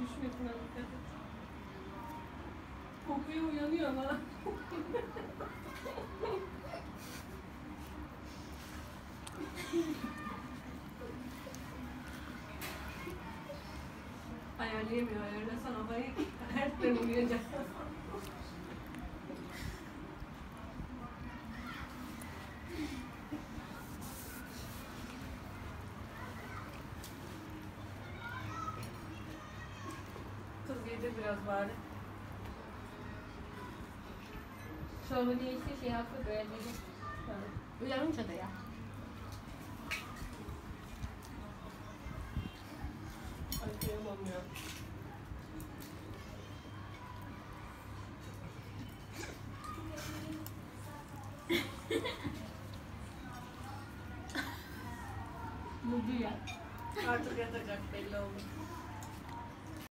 Düşmesin artık. Kokuya uyanıyor ama. Ayarlayamıyor, ayarlasana. Her türlü uyuyacak. Yedir biraz bari. Çorba değilse şey haklı böyle dedi. Uyanınca da ya. Ay kıyamam ya. Mutlu ya. Artık yatacak belli oldu.